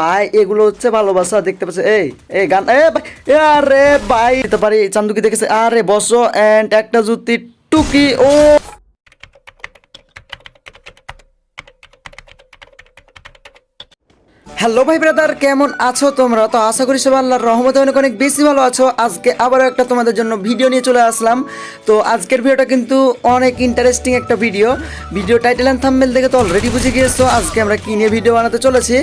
ভাই, এগুলো হচ্ছে ভালোবাসা, দেখতে পাচ্ছ, এই এই গান, এ আরে ভাই, দিতে পারি, চান্দুকি দেখেছে, আরে বসো অ্যান্ড একটা জুতি টুকি, ও। হ্যালো ভাই ব্রাদার, কেমন আছো তোমরা? তো আশা করি সবাই আল্লাহর রহমতে অনেক অনেক বেশি ভালো আছো। আজকে আবারও একটা তোমাদের জন্য ভিডিও নিয়ে চলে আসলাম। তো আজকের ভিডিওটা কিন্তু অনেক ইন্টারেস্টিং একটা video. Video title and thumbnail দেখে তো অলরেডি বুঝে গিয়েছো আজকে আমরা কি নিয়ে ভিডিও বানাতে চলেছি।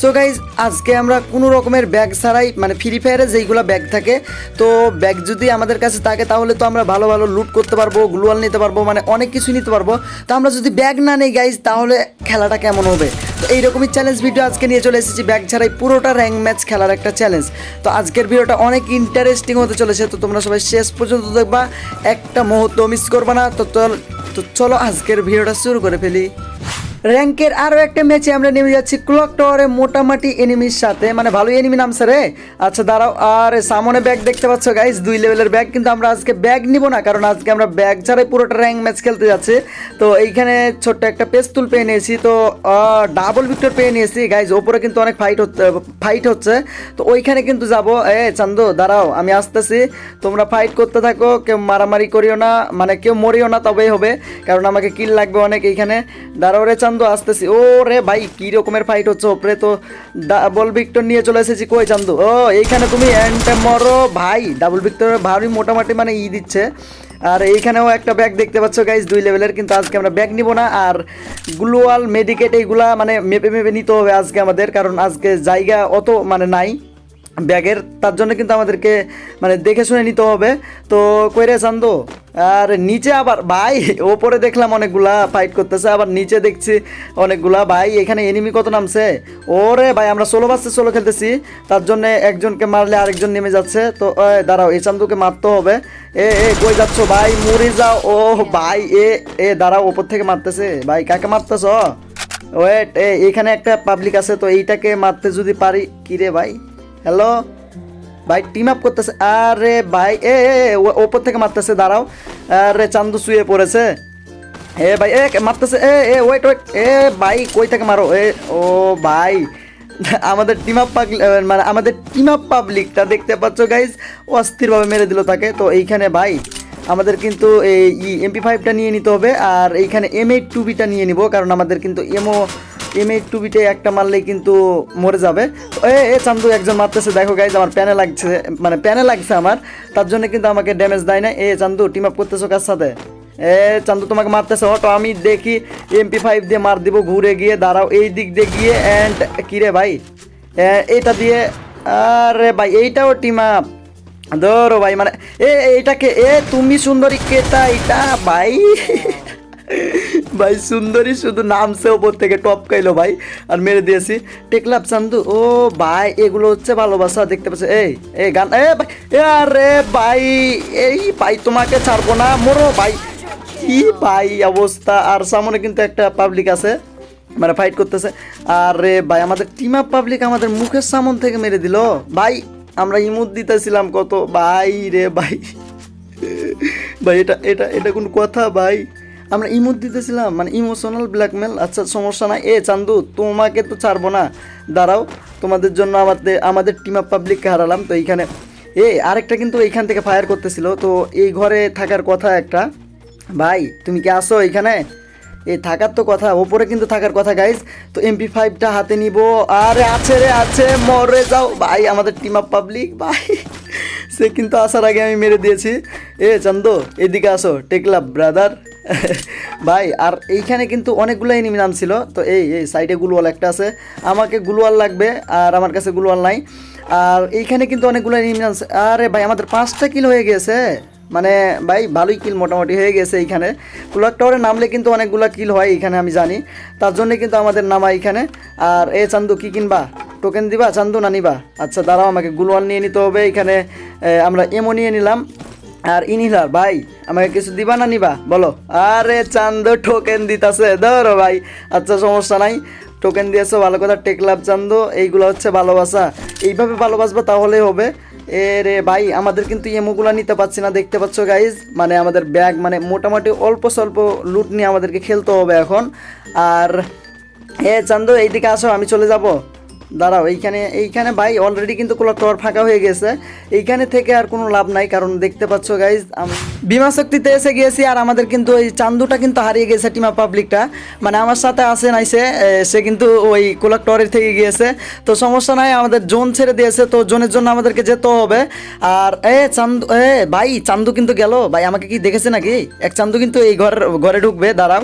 সো গাইজ আজকে আমরা কোনো রকমের ব্যাগ ছাড়াই মানে ফ্রি ফায়ারে যেইগুলো ব্যাগ থাকে, তো ব্যাগ যদি আমাদের কাছে থাকে তাহলে তো আমরা ভালো ভালো লুট করতে পারব গ্লুয়াল নিতে পারব মানে অনেক কিছু নিতে পারব। তো আমরা যদি ব্যাগ না নেই গাইজ তাহলে খেলাটা কেমন হবে? তো এইরকমই চ্যালেঞ্জ ভিডিও আজকে নিয়ে চলে এসেছি। ব্যাগ ছাড়াই পুরোটা র্যাঙ্ক ম্যাচ খেলার একটা চ্যালেঞ্জ তো আজকের ভিডিওটা অনেক ইন্টারেস্টিং হতে চলেছে। তো তোমরা সবাই শেষ পর্যন্ত দেখবা। একটা মুহূর্ত মিস করবা না। তো তো চলো আজকের ভিডিওটা শুরু করে ফেলি। র্যাঙ্কের আরও একটা ম্যাচে আমরা নেমে যাচ্ছি ক্লক টাওয়ারে, মোটামুটি এনিমির সাথে। মানে ভালো এনিমি নামছে রে। আচ্ছা দাঁড়াও। আর, সামনে ব্যাগ দেখতে পাচ্ছ গাইজ দুই লেভেলের ব্যাগ কিন্তু আমরা আজকে ব্যাগ নিব না, কারণ আজকে আমরা ব্যাগ ছাড়াই পুরোটা র্যাঙ্ক ম্যাচ খেলতে যাচ্ছি। তো এইখানে ছোট্ট একটা পেস্তুল পেয়ে নিয়েছি। তো ডাবল ভিক্টর পেয়ে নিয়েছি গাইজ ওপরে কিন্তু অনেক ফাইট হচ্ছে ফাইট হচ্ছে। তো ওইখানে কিন্তু যাব। এ, চান্দু, দাঁড়াও, আমি আসতেছি। তোমরা ফাইট করতে থাকো, কেউ মারামারি করিও না মানে কেউ মরিও না, তবেই হবে। কারণ আমাকে কিল লাগবে অনেক এইখানে। দাঁড়াও রে আসতেছি। ও রে ভাই, কি রকমের ফাইট হচ্ছে? ওপরে তো ডাবল ভিক্টর নিয়ে চলে এসেছি। কই চান্দু ও, এইখানে তুমি এন্ড মরো ভাই। ডাবল ভিক্টর ভারী মোটামুটি মানে ই দিচ্ছে। আর এইখানেও একটা ব্যাগ দেখতে পাচ্ছ গাইজ দুই লেভেলের কিন্তু আজকে আমরা ব্যাগ নিব না। আর গ্লোয়াল মেডিকেট এইগুলা মানে মেপে মেপে নিতে হবে আজকে আমাদের, কারণ আজকে জায়গা অত মানে নাই। ব্যাগের, তার জন্য কিন্তু আমাদেরকে মানে দেখে শুনে নিতে হবে। তো কইরে চান্দো? আর নিচে আবার, ভাই, ওপরে দেখলাম অনেকগুলা ফাইট করতেছে, আবার নিচে দেখছি অনেকগুলা। ভাই, এখানে এনিমি কত নামছে? ওরে ভাই, আমরা ষোলো বাসে ষোলো খেলতেছি। তার জন্য একজনকে মারলে আরেকজন নেমে যাচ্ছে। তো দাঁড়াও, এই চান্দুকে মারতে হবে। এ এ, কই যাচ্ছ ভাই? মরে যাও। ও, ভাই, এ এ, দাঁড়াও, ওপর থেকে মারতেছে। ভাই, কাকে মারতেছ? ওয়েট, এ, এখানে একটা পাবলিক আছে, তো এইটাকে মারতে যদি পারি, কি রে ভাই? হ্যালো ভাই টিম আপ করতেছে। আরে ভাই, এ ওপর থেকে মারতেছে, দাঁড়াও। আরে, চান্দু শুয়ে পড়েছে। এ ভাই, এ মারতেছে, এ এ ওয়েট ওয়েট এ, ভাই, কই থেকে মারো? এ, ও ভাই, আমাদের টিম আপ মানে আমাদের টিম আপ পাবলিকটা দেখতে পাচ্ছ গাইজ অস্থিরভাবে মেরে দিল তাকে। তো এইখানে ভাই, আমাদের কিন্তু এই এমপি ফাইভটা নিয়ে নিতে হবে, আর এইখানে এম এইট টু বিটা নিয়ে নিব, কারণ আমাদের কিন্তু এমও এইট টু বিটে একটা মারলেই কিন্তু মরে যাবে। এ এ, চান্দু একজন মারতেছে, দেখো গাইজ আমার প্যানে লাগছে মানে প্যানে লাগছে আমার, তার জন্য কিন্তু আমাকে ড্যামেজ দেয় না। এ, চান্দু টিম আপ করতেছো কার সাথে? এ, চান্দু তোমাকে মারতেছে, অটো, আমি দেখি এমপি ফাইভ দিয়ে মার দিব, ঘুরে গিয়ে দাঁড়াও, এই দিক দিয়ে গিয়ে অ্যান্ড কিরে ভাই? এইটা দিয়ে, আরে ভাই, এইটাও টিম আপ ধরো ভাই মানে এ এইটাকে এ, তুমি সুন্দরী কেটা এটা ভাই। ভাই, সুন্দরী শুধু নামছে ওপর থেকে, টপ খাইলো ভাই, আর মেরে দিয়েছি। টেকলাপ চান্দু, ও ভাই, এগুলো হচ্ছে ভালোবাসা, দেখতে পাচ্ছ, এই এই গান, এ ভাই আরে ভাই, এই ভাই, তোমাকে ছাড়বো না, মরো ভাই। কি ভাই অবস্থা, আর সামনে কিন্তু একটা পাবলিক আছে মানে ফাইট করতেছে। আর ভাই, আমাদের টিম আপ পাবলিক আমাদের মুখের সামন থেকে মেরে দিল। ভাই, আমরা ইমুদ দিতেছিলাম কত, ভাই রে ভাই। ভাই, এটা এটা এটা কোন কথা, ভাই। আমরা ইমোট দিতেছিলাম মানে ইমোশনাল ব্ল্যাকমেল আচ্ছা সমস্যা নাই। এ, চান্দু, তোমাকে তো ছাড়বো না। দাঁড়াও, তোমাদের জন্য আমাদের আমাদের টিম আপ পাবলিককে হারালাম, তো এইখানে এ, আরেকটা কিন্তু এইখান থেকে ফায়ার করতেছিল, তো এই ঘরে থাকার কথা একটা। ভাই, তুমি কি আসো এইখানে? এ, থাকার তো কথা, ওপরে কিন্তু থাকার কথা গাইজ তো এমপি ফাইভটা হাতে নিব। আরে, আছে রে, আছে, মরে যাও। ভাই, আমাদের টিম আপ পাবলিক ভাই। সে কিন্তু আসার আগে আমি মেরে দিয়েছি। এ, চান্দো, এদিকে আসো টেকলাম ব্রাদার ভাই, আর এইখানে কিন্তু অনেকগুলো এনিমি নাম ছিল তো এই এই সাইডে গুলওয়াল একটা আছে। আমাকে গুলওয়াল লাগবে, আর আমার কাছে গুলওয়াল নাই। আর এইখানে কিন্তু অনেকগুলো এনিমি নাম আরে ভাই, আমাদের পাঁচটা কিল হয়ে গেছে। মানে ভাই, ভালোই কিল মোটামুটি হয়ে গেছে এইখানে। ক্লক টাওয়ারে নামলে কিন্তু অনেকগুলো কিল হয় এখানে আমি জানি। তার জন্য কিন্তু আমাদের নামা এইখানে। আর এ চান্দু, কি কিনবা? টোকেন দিবা? চান্দু না নিবা? আচ্ছা দাঁড়াও, আমাকে গুলওয়ান নিয়ে নিতে হবে। এখানে আমরা এমও নিয়ে নিলাম। আর ইনহিলার ভাই, আমাকে কিছু দিবা না নিবা? বলো। আরে চান্দু, টোকেন দিতাছে। ধরো ভাই আচ্ছা সমস্যা নাই। টোকেন দিয়েছ, ভালো কথা টেকলাভ চান্দু, এইগুলো হচ্ছে ভালোবাসা। এইভাবে ভালোবাসবা তাহলে হবে। এ রে ভাই, আমাদের কিন্তু এমোগুলা নিতে পারছি না, দেখতে পাচ্ছ গাইজ মানে আমাদের ব্যাগ মানে মোটামুটি অল্প স্বল্প লুট নিয়ে আমাদেরকে খেলতে হবে এখন। আর, এ চান্দু, এইদিকে আসো, আমি চলে যাব। দাঁড়াও, এইখানে এইখানে ভাই অলরেডি কিন্তু কোলা টাওয়ার ফাঁকা হয়ে গেছে। এইখানে থেকে আর কোনো লাভ নাই, কারণ দেখতে পাচ্ছ গাইজ বিমা শক্তিতে এসে গিয়েছি আর আমাদের কিন্তু ওই চান্দুটা কিন্তু হারিয়ে গেছে টিমা পাবলিকটা মানে আমার সাথে আসে নাইছে সে কিন্তু ওই কোলাক টাওয়ারের থেকে গিয়েছে। তো সমস্যা নাই, আমাদের জোন ছেড়ে দিয়েছে, তো জোনের জন্য আমাদেরকে যেতে হবে। আর, এ, চান্দু, এ, ভাই, চান্দু কিন্তু গেল। ভাই, আমাকে কি দেখেছে নাকি? এক চান্দু কিন্তু এই ঘর, ঘরে ঢুকবে, দাঁড়াও।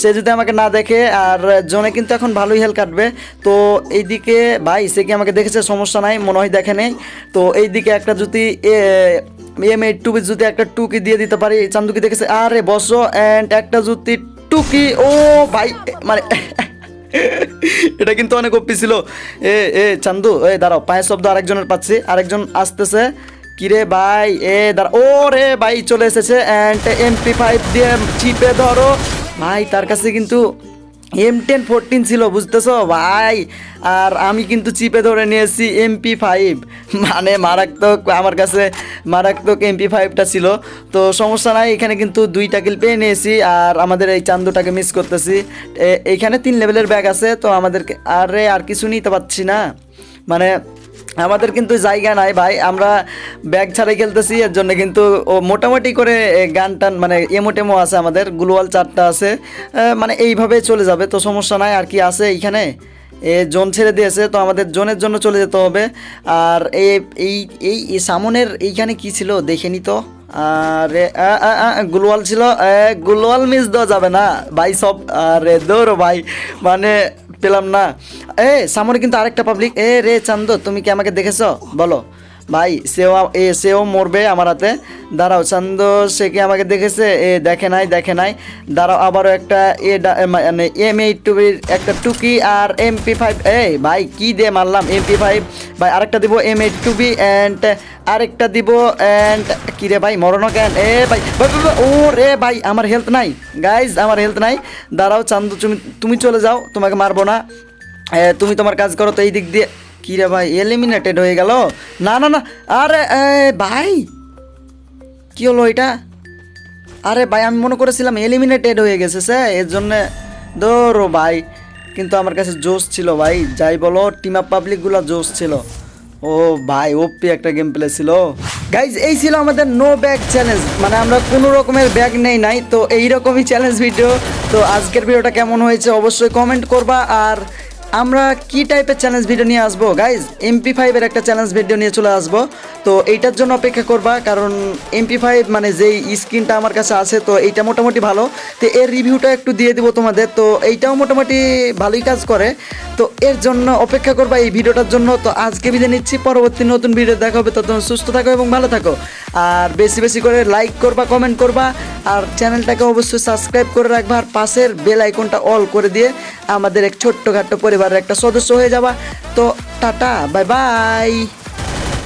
সে যদি আমাকে না দেখে, আর জোনে কিন্তু এখন ভালোই হেল কাটবে। তো এইদিকে ভাই, সে কি আমাকে দেখেছে? সমস্যা নাই, মনে হয় দেখে নেই। তো এইদিকে একটা যদি এম এইট টু যদি একটা টুকি দিয়ে দিতে পারি। চান্দুকি দেখেছে, আরে বসো অ্যান্ড একটা যদি টুকি। ও ভাই মানে এটা কিন্তু অনেক অপ্পি ছিল। এ এ, চান্দু, এ, দাঁড়াও, পায়ের শব্দ আরেকজনের পাচ্ছি। আরেকজন আসতেছে। কিরে ভাই, এ, দাঁড়া, ও রে ভাই, চলে এসেছে অ্যান্ড এমপি ফাইভ দিয়ে চিপে ধরো। ভাই, তার কাছে কিন্তু এম টেন ফোরটিন ছিল, বুঝতেছো? ভাই, আর আমি কিন্তু চিপে ধরে নিয়েছি এমপি ফাইভ মানে মারাত্মক, আমার কাছে মারাত্মক এমপি ফাইভটা ছিল। তো সমস্যা নাই, এখানে কিন্তু দুইটা কিল পেয়ে নিয়েছি, আর আমাদের এই চান্দুটাকে মিস করতেছি। এখানে তিন লেভেলের ব্যাগ আছে, তো আমাদেরকে আরে, আর কিছু নিতে পারছি না। মানে আমাদের কিন্তু জায়গা নাই ভাই আমরা ব্যাগ ছাড়াই খেলতেছি এর জন্য কিন্তু ও মোটামুটি করে গান টান মানে এমো টেমো আছে আমাদের গ্লোয়াল চারটা আছে মানে এইভাবে চলে যাবে তো সমস্যা নাই আর কি আছে এইখানে? এ জোন ছেড়ে দিয়েছে তো আমাদের জোনের জন্য চলে যেতে হবে আর এই এই সামনের এইখানে কি ছিল? দেখে নি তো আরে গুলওয়াল ছিল এ, গুলওয়াল মিস দেওয়া যাবে না ভাই সব আরে দৌড়ো ভাই মানে পেলাম না। এ, সামনে কিন্তু আরেকটা পাবলিক এ রে চান্দ, তুমি কি আমাকে দেখেছ? বলো। ভাই সেও এ সেও মরবে আমার হাতে। দাঁড়াও চান্দ সে কি আমাকে দেখেছে? এ দেখে নাই দেখে নাই। দাঁড়াও আবারও একটা এ মানে এম এইট টুবির একটা টুকি আর এমপি ফাইভ। এই ভাই কি দিয়ে মারলাম? MP five. ভাই আরেকটা দিব এম এইট টুবি অ্যান্ড আরেকটা দিব অ্যান্ড কি রে ভাই মরণ কেন? এ ভাই, ও রে ভাই আমার হেলথ নাই। গাইজ আমার হেলথ নাই। দাঁড়াও চান্দু তুমি তুমি চলে যাও তোমাকে মারবো না। তুমি তোমার কাজ করো তো এই দিক দিয়ে কি রে ভাই এলিমিনেটেড হয়ে গেল? না না না, আরে ভাই, কি হলো এটা? আরে ভাই, আমি মনে করেছিলাম এলিমিনেটেড হয়ে গেছে সে, এর জন্যে ধরো ভাই, কিন্তু আমার কাছে জোশ ছিল ভাই, যাই বলো টিম আপ পাবলিকগুলো জোশ ছিল। ও ভাই, ওপি একটা গেম প্লে ছিল। গাইজ এই ছিল আমাদের নো ব্যাগ চ্যালেঞ্জ মানে আমরা কোনো রকমের ব্যাগ নেই নাই, তো এইরকমই চ্যালেঞ্জ ভিডিও তো আজকের ভিডিওটা কেমন হয়েছে অবশ্যই কমেন্ট করবা, আর আমরা কি টাইপের চ্যালেঞ্জ ভিডিও নিয়ে আসব? গাইজ এমপি ফাইভের একটা চ্যালেঞ্জ ভিডিও নিয়ে চলে আসব। তো এইটার জন্য অপেক্ষা করবা, কারণ এমপি ফাইভ মানে যেই স্ক্রিনটা আমার কাছে আছে, তো এইটা মোটামুটি ভালো। তো এর রিভিউটা একটু দিয়ে দিব তোমাদের। তো এইটাও মোটামুটি ভালোই কাজ করে। তো এর জন্য অপেক্ষা করবা এই ভিডিওটার জন্য। তো আজকে বিদায় নিচ্ছি, পরবর্তী নতুন ভিডিও দেখা হবে। ততক্ষণ সুস্থ থাকো এবং ভালো থাকো। আর বেশি বেশি করে লাইক করবা কমেন্ট করবা, আর চ্যানেলটাকে অবশ্যই সাবস্ক্রাইব করে রাখবা, আর পাশের বেল আইকনটা অল করে দিয়ে আমাদের এক ছোট্টখাট্ট পরিবারের একটা সদস্য হয়ে যাবা। তো টাটা বাই বাই